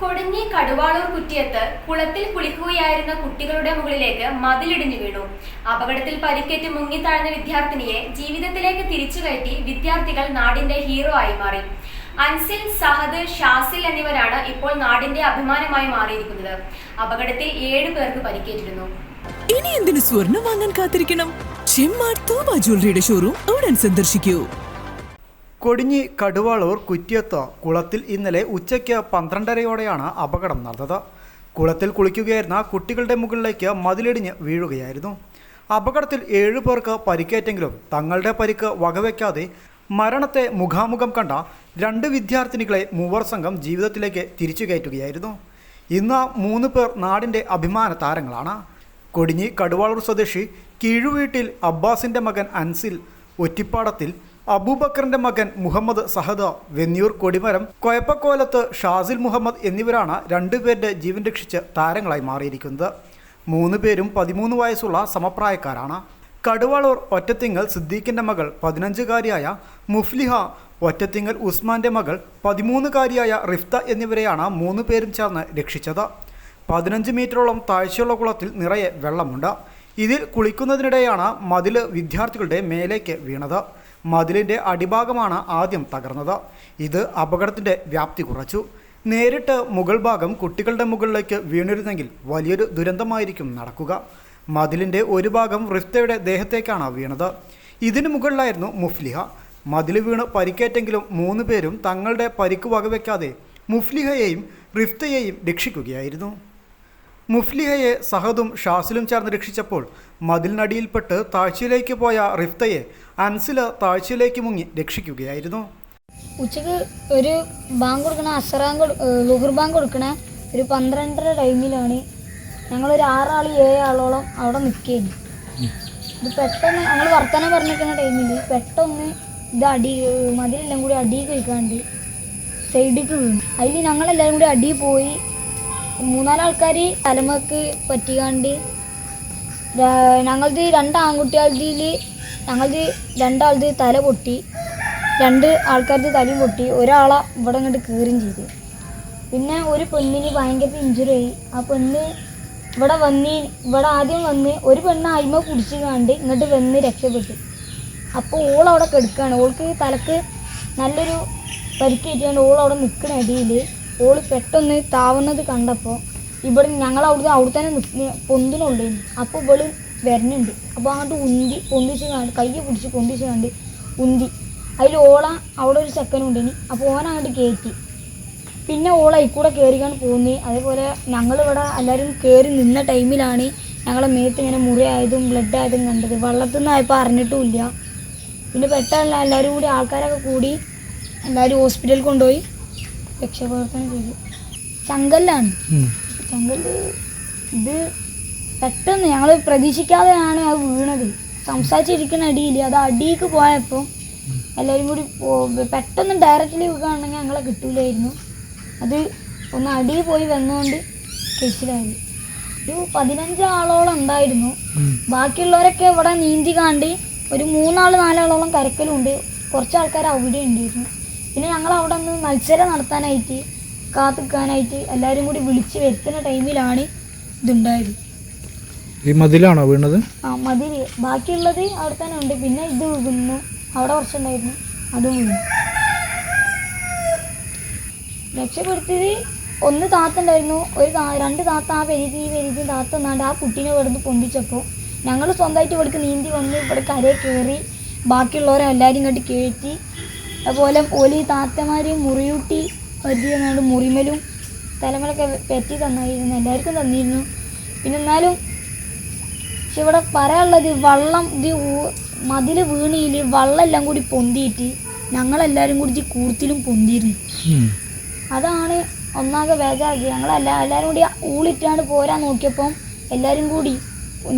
കൊടിഞ്ഞി കടുവാളൂർ കുറ്റിയത്ത് കുളത്തിൽ കുളിക്കുകയായിരുന്ന കുട്ടികളുടെ മുകളിലേക്ക് മതിലിടിഞ്ഞു വീണു. അപകടത്തിൽ പരിക്കേറ്റ് മുങ്ങിത്താഴ്ന്ന വിദ്യാർത്ഥിനിയെ ജീവിതത്തിലേക്ക് തിരിച്ചു കയറ്റി വിദ്യാർത്ഥികൾ നാടിന്റെ ഹീറോ ആയി മാറി. അൻസിൽ സഹദ് ഷാസിൽ എന്നിവരാണ് ഇപ്പോൾ നാടിന്റെ അഭിമാനമായി മാറിയിരിക്കുന്നത്. അപകടത്തിൽ ഏഴു പേർക്ക് പരിക്കേറ്റിരുന്നു. ഇനി എന്തിനു സ്വർണം വാങ്ങാൻ കാത്തിരിക്കണം? ജ്വല്ലറിയുടെ ഷോറൂം ഉടൻ സന്ദർശിക്കൂ. കൊടിഞ്ഞി കടുവാളൂർ കുറ്റിയത്ത് കുളത്തിൽ ഇന്നലെ ഉച്ചയ്ക്ക് പന്ത്രണ്ടരയോടെയാണ് അപകടം നടന്നത്. കുളത്തിൽ കുളിക്കുകയായിരുന്ന കുട്ടികളുടെ മുകളിലേക്ക് മതിലിടിഞ്ഞ് വീഴുകയായിരുന്നു. അപകടത്തിൽ ഏഴു പേർക്ക് പരിക്കേറ്റെങ്കിലും തങ്ങളുടെ പരിക്ക് വകവയ്ക്കാതെ മരണത്തെ മുഖാമുഖം കണ്ട രണ്ട് വിദ്യാർത്ഥിനികളെ മൂവർ സംഘം ജീവിതത്തിലേക്ക് തിരിച്ചു കയറ്റുകയായിരുന്നു ഇന്ന് മൂന്ന് പേർ നാടിന്റെ അഭിമാന താരങ്ങളാണ്. കൊടിഞ്ഞി കടുവാളൂർ സ്വദേശി കീഴുവീട്ടിൽ അബ്ബാസിന്റെ മകൻ അൻസിൽ ഒറ്റിപ്പാടത്തിൽ അബൂബക്കറിന്റെ മകൻ മുഹമ്മദ് സഹദ വെന്നിയൂർ കൊടിമരം കൊയപ്പക്കോലത്ത് ഷാസിൽ മുഹമ്മദ് എന്നിവരാണ് രണ്ടുപേരുടെ ജീവൻ രക്ഷിച്ച് താരങ്ങളായി മാറിയിരിക്കുന്നത്. മൂന്ന് പേരും പതിമൂന്ന് വയസ്സുള്ള സമപ്രായക്കാരാണ്. കടുവാളൂർ ഒറ്റത്തിങ്ങൽ സിദ്ദീഖിന്റെ മകൾ പതിനഞ്ചുകാരിയായ മുഫ്ലിഹ ഒറ്റത്തിങ്ങൽ ഉസ്മാന്റെ മകൾ പതിമൂന്നുകാരിയായ റിഫ്ത എന്നിവരെയാണ് മൂന്ന് പേരും ചേർന്ന് രക്ഷിച്ചത്. പതിനഞ്ച് മീറ്ററോളം താഴ്ചയുള്ള കുളത്തിൽ നിറയെ വെള്ളമുണ്ട്. ഇതിൽ കുളിക്കുന്നതിനിടെയാണ് മതിൽ വിദ്യാർത്ഥികളുടെ മേലേക്ക് വീണത്. മതിലിന്റെ അടിഭാഗമാണ് ആദ്യം തകർന്നത്. ഇത് അപകടത്തിന്റെ വ്യാപ്തി കുറച്ചു. നേരിട്ട് മുകൾ ഭാഗം കുട്ടികളുടെ മുകളിലേക്ക് വീണിരുന്നെങ്കിൽ വലിയൊരു ദുരന്തമായിരിക്കും നടക്കുക. മതിലിന്റെ ഒരു ഭാഗം റിഫ്തയുടെ ദേഹത്തേക്കാണ് വീണത്. ഇതിനു മുകളിലായിരുന്നു മുഫ്ലിഹ. മതിൽ വീണ് പരിക്കേറ്റെങ്കിലും മൂന്ന് പേരും തങ്ങളുടെ പരിക്ക് വകവെക്കാതെ മുഫ്ലിഹയെയും റിഫ്തയെയും രക്ഷിക്കുകയായിരുന്നു. മുഫ്ലിഹയെ സഹദും ഷാസിലും ചേർന്ന് രക്ഷിച്ചപ്പോൾ മതിലിനടിയിൽപ്പെട്ട് താഴ്ചയിലേക്ക് പോയ റിഫ്തയെ അൻസില താഴ്ചയിലേക്ക് മുങ്ങി രക്ഷിക്കുകയായിരുന്നു. ഉച്ചയ്ക്ക് ഒരു ബാങ്ക് കൊടുക്കണ അസറാങ്ക് ലുഹർ ബാങ്ക് കൊടുക്കണ ഒരു പന്ത്രണ്ടര ടൈമിലാണ് ഞങ്ങളൊരു ആറാൾ ഏഴ് ആളോളം അവിടെ നിൽക്കുകയായിരുന്നു ഇത് പെട്ടെന്ന് ഞങ്ങൾ വർത്തമാനം പറഞ്ഞിരിക്കുന്ന ടൈമിൽ പെട്ടെന്ന് ഇത് അടി മതിലെല്ലാം കൂടി അടിയിൽ കഴിക്കാണ്ട് സൈഡിലേക്ക് വീണു. അതിൽ ഞങ്ങളെല്ലാവരും കൂടി അടിയിൽ പോയി മൂന്നാൽ തലമുറയ്ക്ക് പറ്റിക്കാണ്ട് ഞങ്ങളത് രണ്ട് ആൺകുട്ടികളുടെ ഞങ്ങളത് രണ്ടാളത് തല പൊട്ടി രണ്ട് ആൾക്കാരുടെ തലയും പൊട്ടി ഒരാളെ ഇവിടെ ഇങ്ങോട്ട് കീറുകയും ചെയ്തു. പിന്നെ ഒരു പെണ്ണിന് ഭയങ്കര ഇഞ്ചുറി ആയി. ആ പെണ്ണ് ഇവിടെ വന്ന് ഇവിടെ ആദ്യം വന്ന് ഒരു പെണ്ണ് അയിമ കുടിച്ച് കണ്ട് ഇങ്ങോട്ട് വന്ന് രക്ഷപ്പെട്ടു. അപ്പോൾ ഓൾ അവിടെ കെടുക്കുകയാണ് ഓൾക്ക് തലക്ക് നല്ലൊരു പരിക്കേറ്റുകൊണ്ട് ഓൾ അവിടെ നിൽക്കണ ഇടയിൽ ഓൾ പെട്ടെന്ന് താവുന്നത് കണ്ടപ്പോൾ ഇവിടെ ഞങ്ങൾ അവിടുന്ന് അവിടെ തന്നെ പൊന്തിനുണ്ടായിരുന്നു അപ്പോൾ ഇവൾ വരുന്നുണ്ട് അപ്പോൾ അങ്ങോട്ട് ഉന്തി പൊന്തിച്ച് കണ്ട് കയ്യെ പിടിച്ച് പൊന്തിച്ച് കണ്ട് ഉന്തി. അതിൽ ഓള അവിടെ ഒരു ചെക്കനും ഉണ്ടിനി. അപ്പോൾ ഓൻ അങ്ങോട്ട് കയറ്റി പിന്നെ ഓള ഇക്കൂടെ കയറിക്കാണ് പോകുന്നത് അതേപോലെ ഞങ്ങളിവിടെ എല്ലാവരും കയറി നിന്ന ടൈമിലാണ് ഞങ്ങളെ മേത്ത് ഇങ്ങനെ മുറിയായതും ബ്ലഡ് ആയതും കണ്ടത്. വെള്ളത്തിൽ നിന്നായപ്പോൾ അറിഞ്ഞിട്ടുമില്ല പിന്നെ പെട്ടെന്ന് എല്ലാവരും കൂടി ആൾക്കാരൊക്കെ കൂടി എല്ലാവരും ഹോസ്പിറ്റലിൽ കൊണ്ടുപോയി. രക്ഷാപ്രവർത്തനം ചെയ്തു. ചങ്കല്ലാണ്. ചങ്കൽ ഇത് പെട്ടെന്ന് ഞങ്ങൾ പ്രതീക്ഷിക്കാതെയാണ് അത് വീണത്. സംസാരിച്ചിരിക്കുന്ന അടിയിൽ അത് അടിയിലേക്ക് പോയപ്പോൾ എല്ലാവരും കൂടി പെട്ടെന്ന് ഡയറക്റ്റ്ലി വീക്കുകയാണെങ്കിൽ ഞങ്ങളെ കിട്ടൂലായിരുന്നു. അത് ഒന്ന് അടിയിൽ പോയി വന്നുകൊണ്ട് കേസിലായി. ഒരു പതിനഞ്ചാളോളം ഉണ്ടായിരുന്നു. ബാക്കിയുള്ളവരൊക്കെ ഇവിടെ നീന്തി കാണ്ടി ഒരു മൂന്നാൾ നാലാളോളം കരക്കലുണ്ട്. കുറച്ച് ആൾക്കാർ അവിടെ ഉണ്ടായിരുന്നു. പിന്നെ ഞങ്ങൾ അവിടെ നിന്ന് മത്സരം നടത്താനായിട്ട് കാത്തിക്കാനായിട്ട് എല്ലാവരും കൂടി വിളിച്ച് വരുത്തുന്ന ടൈമിലാണ് ഇതുണ്ടായത്. ഈ മതിലാണോ വീണത്? ആ മതിൽ. ബാക്കിയുള്ളത് അവിടെ തന്നെ ഉണ്ട്. പിന്നെ ഇത് വീണു. അവിടെ കുറച്ചുണ്ടായിരുന്നു. അതും വീണു. രക്ഷപ്പെടുത്തിയത് ഒന്ന് താത്ത ഉണ്ടായിരുന്നു ഒരു രണ്ട് താത്ത ആ പെരുതി ഈ പെരുതി താത്ത എന്നാണ്ട് ആ കുട്ടീനെ കിടന്ന് പൊന്തിച്ചപ്പോൾ ഞങ്ങൾ സ്വന്തമായിട്ട് ഇവിടേക്ക് നീന്തി വന്ന് ഇവിടെ കരയിൽ കയറി ബാക്കിയുള്ളവരെ എല്ലാവരും ഇങ്ങോട്ട് കയറ്റി അതുപോലെ ഓലി താത്തമാരി മുറിയൂട്ടി പറ്റിയെന്നാണ്ട് മുറിമലും തലമലൊക്കെ പറ്റി തന്നായിരുന്നു. എല്ലാവർക്കും തന്നിരുന്നു. പിന്നെ എന്നാലും പക്ഷെ ഇവിടെ പറയാനുള്ളത് വള്ളം ഇത് മതിൽ വീണിയിൽ വള്ളം എല്ലാം കൂടി പൊന്തിയിട്ട് ഞങ്ങളെല്ലാവരും കൂടി കൂർത്തിലും പൊന്തിയിരുന്നു അതാണ് ഒന്നാകെ ബേജാക്കി ഞങ്ങളെല്ലാ എല്ലാവരും കൂടി ഊളിറ്റാണ്ട് പോരാൻ നോക്കിയപ്പം എല്ലാവരും കൂടി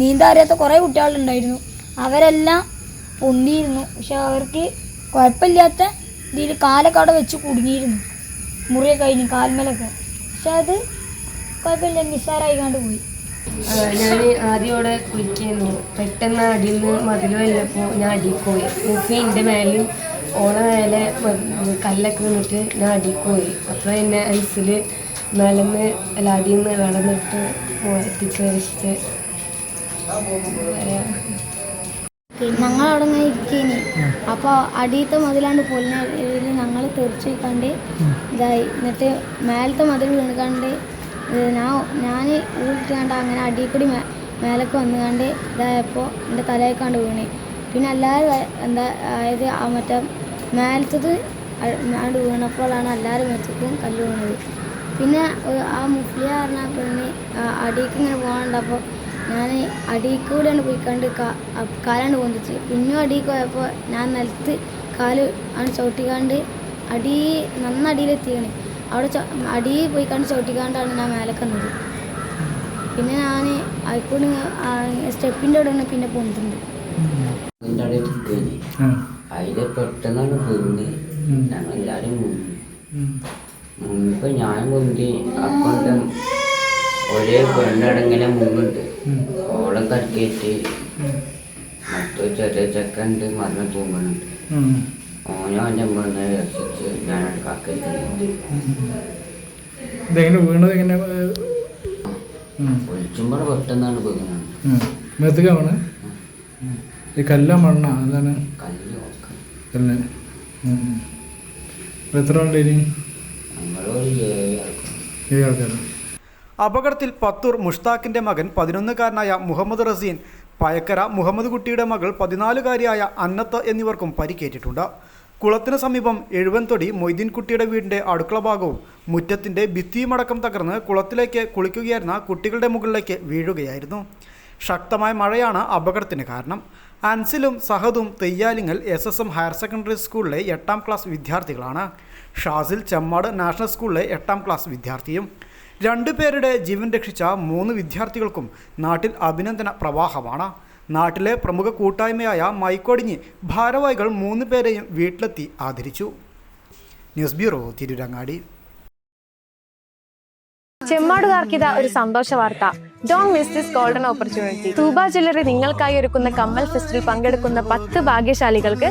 നീന്താൻ അറിയാത്ത കുറേ കുട്ടികളുണ്ടായിരുന്നു. അവരെല്ലാം പൊന്തിയിരുന്നു. പക്ഷെ അവർക്ക് കുഴപ്പമില്ലാത്ത ഇതിൽ കാലൊക്കെ അവിടെ വെച്ച് കുടുങ്ങിയിരുന്നു. മുറിയെ കഴിഞ്ഞു കാൽമലൊക്കെ. പക്ഷെ അത് കുഴപ്പമില്ല നിസ്സാരമായി കണ്ട് പോയി. ഞാൻ ആദ്യം അവിടെ കുളിക്കുന്നു പെട്ടെന്ന് അടിയിൽ നിന്ന് മതിൽ കഴിഞ്ഞപ്പോൾ ഞാൻ അടിയിൽ പോയി മുഫി എന്റെ മേലും ഓളെ മേലെ കല്ലൊക്കെ നിന്നിട്ട് ഞാൻ അടിയിൽ പോയി അപ്പോൾ എന്നെ ഐസിൽ മേലെന്ന് അല്ല അടിയിൽ നിന്ന് വെള്ളം നിട്ട് എത്തിച്ച് രക്ഷിച്ച്. ഞങ്ങൾ അവിടെ നിന്ന് ഇരിക്കേനി അപ്പോൾ അടിയത്തെ മതിലാണ്ട് പൊലിന ഞങ്ങൾ തെറിച്ച് കണ്ട് ഇതായി. എന്നിട്ട് മേലത്തെ മതിൽ വീണ് കണ്ട് ഞാൻ ഞാൻ ഊട്ടിക്കാണ്ട് അങ്ങനെ അടിയിൽ കൂടി വന്നു മേലേക്ക് വന്ന് കണ്ട് ഇതായപ്പോൾ എന്റെ തലയേക്കാണ്ട് വീണ്. പിന്നെ അല്ലാതെ എന്താ അതായത് ആ മറ്റേ മേലത്തത് ആണ്ട് വീണപ്പോഴാണ് എല്ലാവരും വെച്ചിട്ടും കല്ല് വീണത്. പിന്നെ ആ മുഫ്ലിയ പറഞ്ഞ പെണ്ണ് അടിയിലേക്ക് ഇങ്ങനെ പോകാണ്ടപ്പോൾ ഞാൻ അടിയിൽ കൂടെയാണ് പോയിക്കാണ്ട് കണ്ട് കാലാണ് പൊന്തിച്ച്. പിന്നും അടിയിൽ പോയപ്പോൾ ഞാൻ നിലത്ത് കാൽ ആണ് ചവിട്ടിക്കാണ്ട് അടി നന്ന നന്നടിയിലെത്തിയാണ് അവിടെ അടി അടിയിൽ പോയി കണ്ട് ചവിട്ടിക്കാണ്ടാണ് ഞാൻ മേലെ വന്നത്. പിന്നെ ഞാൻ ആയിക്കൂടി സ്റ്റെപ്പിന്റെ അവിടെ പിന്നെ പൊന്തുണ്ട്. അതിൽ പെട്ടെന്നാണ് വീണ് ഞങ്ങൾ എല്ലാവരും മുങ്ങിപ്പോൾ ഞാൻ പൊന്തി. അപ്പണ്ട് ഒരേ പെണ്ണടങ്ങനെ മുങ്ങുണ്ട്. ഓളം കറക്കിയിട്ട് മറ്റോ ചെറിയ ചെക്കണ്ട് മരണം തൂങ്ങുന്നുണ്ട്. ഓനോ എന്റെ അമ്മനെ രക്ഷിച്ച് ഞാനവിടെ ഇതെങ്ങനെ വീണത് എങ്ങനെ ഒളിച്ചുമ്പോൾ പെട്ടെന്നാണ് വീണത്. ഈ കല്ല മണ്ണ? എന്താണ് കല്ല് എത്ര ഉണ്ട് ഇനി? ഏഴ് ആൾക്കാരാണ് ഏഴ് ആൾക്കാർ അപകടത്തിൽ പത്തൂർ മുഷ്താഖിന്റെ മകൻ പതിനൊന്നുകാരനായ മുഹമ്മദ് റസീൻ പയക്കര മുഹമ്മദ് കുട്ടിയുടെ മകൾ പതിനാലുകാരിയായ അന്നത്ത് എന്നിവർക്കും പരിക്കേറ്റിട്ടുണ്ട്. കുളത്തിന് സമീപം എഴുവൻതൊടി മൊയ്തീൻകുട്ടിയുടെ വീടിന്റെ അടുക്കള ഭാഗവും മുറ്റത്തിന്റെ ഭിത്തിയുമടക്കം തകർന്ന് കുളത്തിലേക്ക് കുളിക്കുകയായിരുന്ന കുട്ടികളുടെ മുകളിലേക്ക് വീഴുകയായിരുന്നു. ശക്തമായ മഴയാണ് അപകടത്തിന് കാരണം. അൻസിലും സഹദും Theyyalingal S S M higher secondary സ്കൂളിലെ എട്ടാം ക്ലാസ് വിദ്യാർത്ഥികളാണ്. ഷാസിൽ ചെമ്മാട് നാഷണൽ സ്കൂളിലെ എട്ടാം ക്ലാസ് വിദ്യാർത്ഥിയും രണ്ടുപേരുടെ ജീവൻ രക്ഷിച്ച മൂന്ന് വിദ്യാർത്ഥികൾക്കും നാട്ടിൽ അഭിനന്ദന പ്രവാഹമാണ്. നാട്ടിലെ പ്രമുഖ കൂട്ടായ്മയായ മൈക്കോടിഞ്ഞ് ഭാരവാഹികൾ മൂന്ന് പേരെയും വീട്ടിലെത്തി ആദരിച്ചു. News bureau Tirurangadi. ചെമ്മാടുകാർക്കിത ഒരു സന്തോഷ വാർത്ത. Don't miss this golden opportunity Thooba jewellery നിങ്ങൾക്കായി ഒരുക്കുന്ന കമ്മൽ ഫെസ്റ്റിൽ പങ്കെടുക്കുന്ന പത്ത് ഭാഗ്യശാലികൾക്ക്